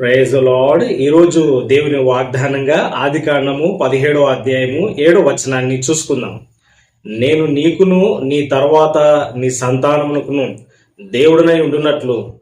Praise lord ఈరోజు దేవుని వాగ్దానంగా ఆది కాండము పదిహేడో అధ్యాయము ఏడో వచనాన్ని చూసుకుందాం. నేను నీకును నీ తర్వాత నీ సంతానమునకును దేవుడనై ఉండునట్లు.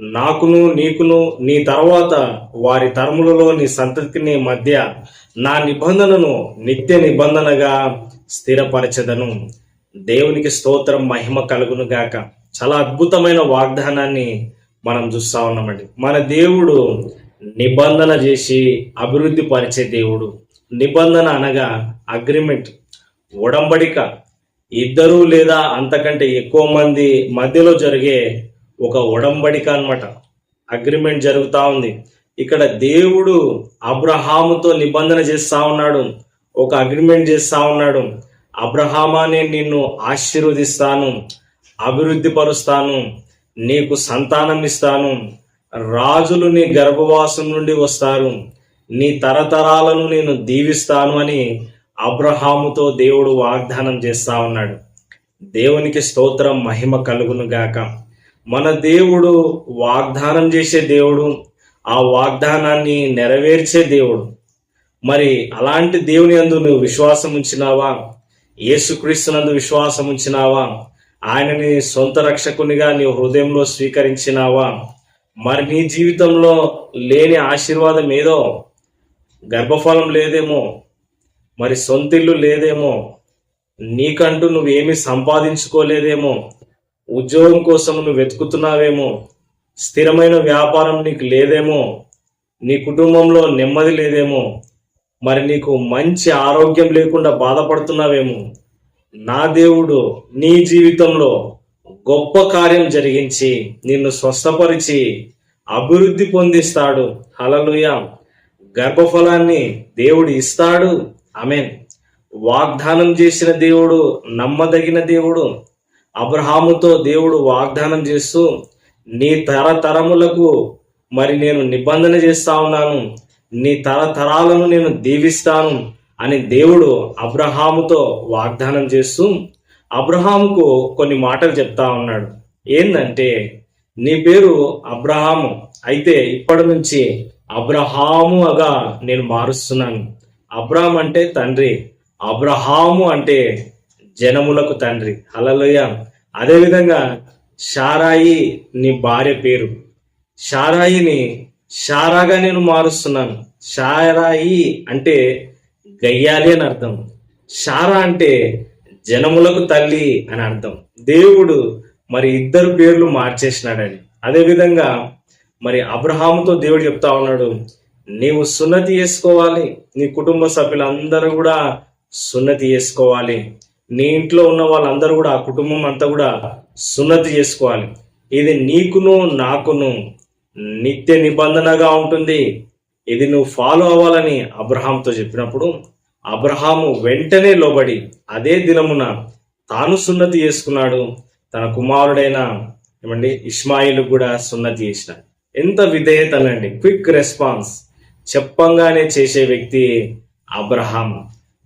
నాకును నీకును నీ తర్వాత వారి తరములలో నీ సంతతిని మధ్య నా నిబంధనను నిత్య నిబంధనగా స్థిరపరచదను. దేవునికి స్తోత్రం మహిమ కలుగును గాక. చాలా అద్భుతమైన వాగ్దానాన్ని మనం చూస్తా ఉన్నామండి. మన దేవుడు నిబంధన చేసి అభివృద్ధి పరిచే దేవుడు. నిబంధన అనగా అగ్రిమెంట్ ఉడంబడిక ఇద్దరు లేదా అంతకంటే ఎక్కువ మంది మధ్యలో జరిగే ఒక ఉడంబడిక అన్నమాట. అగ్రిమెంట్ జరుగుతూ ఉంది. ఇక్కడ దేవుడు అబ్రహాముతో నిబంధన చేస్తా ఉన్నాడు. ఒక అగ్రిమెంట్ చేస్తా ఉన్నాడు. అబ్రహామా నేను నిన్ను ఆశీర్వదిస్తాను. అభివృద్ధి పరుస్తాను నీకు సంతానం ఇస్తాను రాజులు నీ గర్భవాసం నుండి వస్తారు నీ తరతరాలను నేను దీవిస్తాను అని అబ్రహాముతో దేవుడు వాగ్దానం చేస్తా ఉన్నాడు. దేవునికి స్తోత్రం మహిమ కలుగును గాక. మన దేవుడు వాగ్దానం చేసే దేవుడు ఆ వాగ్దానాన్ని నెరవేర్చే దేవుడు. మరి అలాంటి దేవుని అందు నువ్వు విశ్వాసం ఉంచినావా? యేసుక్రీస్తునందు విశ్వాసం ఉంచినావా? ఆయనని సొంత రక్షకునిగా నీ హృదయంలో స్వీకరించినావా? మరి నీ జీవితంలో లేని ఆశీర్వాదం ఏదో? గర్భఫలం లేదేమో? మరి సొంతిల్లు లేదేమో? నీకంటూ నువ్వేమీ సంపాదించుకోలేదేమో? ఉద్యోగం కోసం నువ్వు వెతుకుతున్నావేమో? స్థిరమైన వ్యాపారం నీకు లేదేమో? నీ కుటుంబంలో నెమ్మది లేదేమో? మరి నీకు మంచి ఆరోగ్యం లేకుండా బాధపడుతున్నావేమో? నా దేవుడు నీ జీవితంలో గొప్ప కార్యం జరిగించి నిన్ను స్వస్థపరిచి అభివృద్ధి పొందిస్తాడు. హలలుయ గర్భఫలాన్ని దేవుడు ఇస్తాడు. ఆమెన్. వాగ్దానం చేసిన దేవుడు నమ్మదగిన దేవుడు అబ్రహాముతో దేవుడు వాగ్దానం చేస్తూ నీ తరతరములకు మరి నేను నిబంధన చేస్తా ఉన్నాను. నీ తరతరాలను నేను దీవిస్తాను. అని దేవుడు అబ్రహాముతో వాగ్దానం చేస్తూ అబ్రహాముకు కొన్ని మాటలు చెప్తా ఉన్నాడు. ఏంటంటే నీ పేరు అబ్రహాము అయితే ఇప్పటి నుంచి అబ్రహాముగా నేను మారుస్తున్నాను. అబ్రహాం అంటే తండ్రి అబ్రహాము అంటే జనములకు తండ్రి. అలలోయ అదేవిధంగా షారాయి నీ భార్య పేరు. షారాయిని షారాగా నేను మారుస్తున్నాను. షారాయి అంటే గయ్యాలి అని అర్థం. షారా అంటే జనములకు తల్లి అని అర్థం. దేవుడు మరి ఇద్దరు పేర్లు మార్చేసినాడని. అదేవిధంగా మరి అబ్రహాముతో దేవుడు చెప్తా ఉన్నాడు నీవు సున్నతి చేసుకోవాలి. నీ కుటుంబ సభ్యులందరూ కూడా సున్నతి చేసుకోవాలి. నీ ఇంట్లో ఉన్న వాళ్ళందరూ కూడా ఆ కుటుంబం అంతా కూడా సున్నతి చేసుకోవాలి. ఇది నీకును నాకును నిత్య నిబంధనగా ఉంటుంది. ఇది నువ్వు ఫాలో అవ్వాలని అబ్రహాంతో చెప్పినప్పుడు అబ్రహాము వెంటనే లోబడి అదే దినమున తాను సున్నతి చేసుకున్నాడు. తన కుమారుడైన ఏమండి ఇస్మాయిల్ కూడా సున్నతి చేసిన ఎంత విధేయతనండి క్విక్ రెస్పాన్స్ చెప్పంగానే చేసే వ్యక్తి అబ్రహాం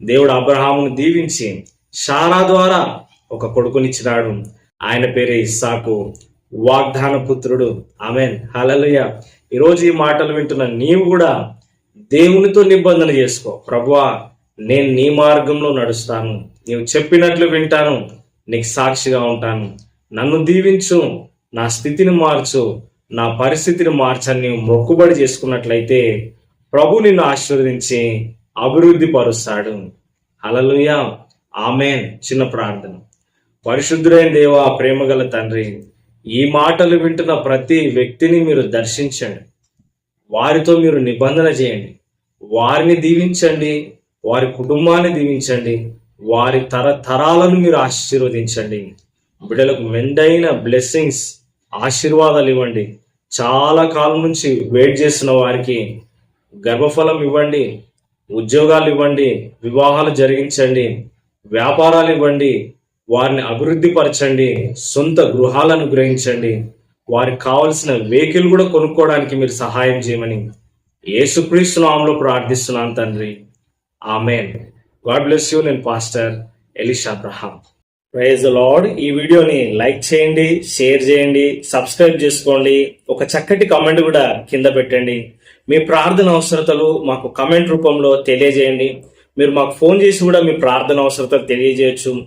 దేవుడు అబ్రహామును దీవించి షారా ద్వారా ఒక కొడుకునిచ్చినాడు. ఆయన పేరే ఇస్సాకు. వాగ్దాన పుత్రుడు ఆమెన్. హలలుయ ఈరోజు ఈ మాటలు వింటున్న నీవు కూడా దేవునితో నిబంధన చేసుకో. ప్రభువా నేను నీ మార్గంలో నడుస్తాను. నీవు చెప్పినట్లు వింటాను. నీకు సాక్షిగా ఉంటాను. నన్ను దీవించు. నా స్థితిని మార్చు. నా పరిస్థితిని మార్చని నీవు మొక్కుబడి చేసుకున్నట్లయితే ప్రభు నిన్ను ఆశీర్వదించి అభివృద్ధి పరుస్తాడు. అలలుయ ఆమెన్. చిన్న ప్రార్థన. పరిశుద్ధుడైన దేవా ప్రేమగల తండ్రి ఈ మాటలు వింటున్న ప్రతి వ్యక్తిని మీరు దర్శించండి. వారితో మీరు నిబంధన చేయండి. వారిని దీవించండి. వారి కుటుంబాన్ని దీవించండి. వారి తరతరాలను మీరు ఆశీర్వదించండి. బిడ్డలకు మెండైన బ్లెస్సింగ్స్ ఆశీర్వాదాలు ఇవ్వండి. చాలా కాలం నుంచి వెయిట్ చేస్తున్న వారికి గర్భఫలం ఇవ్వండి. ఉద్యోగాలు ఇవ్వండి. వివాహాలు జరిగించండి. వ్యాపారాలు ఇవ్వండి. వారిని అభివృద్ధి పరచండి సొంత గృహాలను గ్రహించండి. వారికి కావలసిన వెహికల్ కూడా కొనుక్కోవడానికి మీరు సహాయం చేయమని యేసుక్రీస్తు నామంలో ప్రార్థిస్తున్నాను తండ్రి. ఆమెన్. God bless you. నేను pastor Elisha Abraham. Praise Lord. ఈ వీడియోని లైక్ చేయండి షేర్ చేయండి సబ్స్క్రైబ్ చేసుకోండి. ఒక చక్కటి కామెంట్ కూడా కింద పెట్టండి. మీ ప్రార్థన అవసరతలు మాకు కమెంట్ రూపంలో తెలియజేయండి. మీరు మాకు ఫోన్ చేసి కూడా మీ ప్రార్థన అవసరతలు తెలియజేయచ్చు.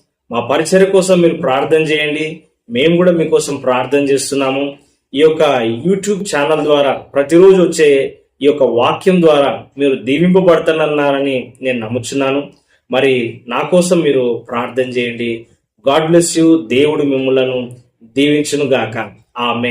మా పరిచయ కోసం మీరు ప్రార్థన చేయండి. మేము కూడా మీకోసం ప్రార్థన చేస్తున్నాము. ఈ యొక్క యూట్యూబ్ ఛానల్ ద్వారా ప్రతిరోజు వచ్చే ఈ యొక్క వాక్యం ద్వారా మీరు దీవింపబడుతున్నారని నేను నమ్ముచున్నాను. మరి నా కోసం మీరు ప్రార్థన చేయండి. God bless you. దేవుడు మిమ్మలను దీవించును గాక ఆమె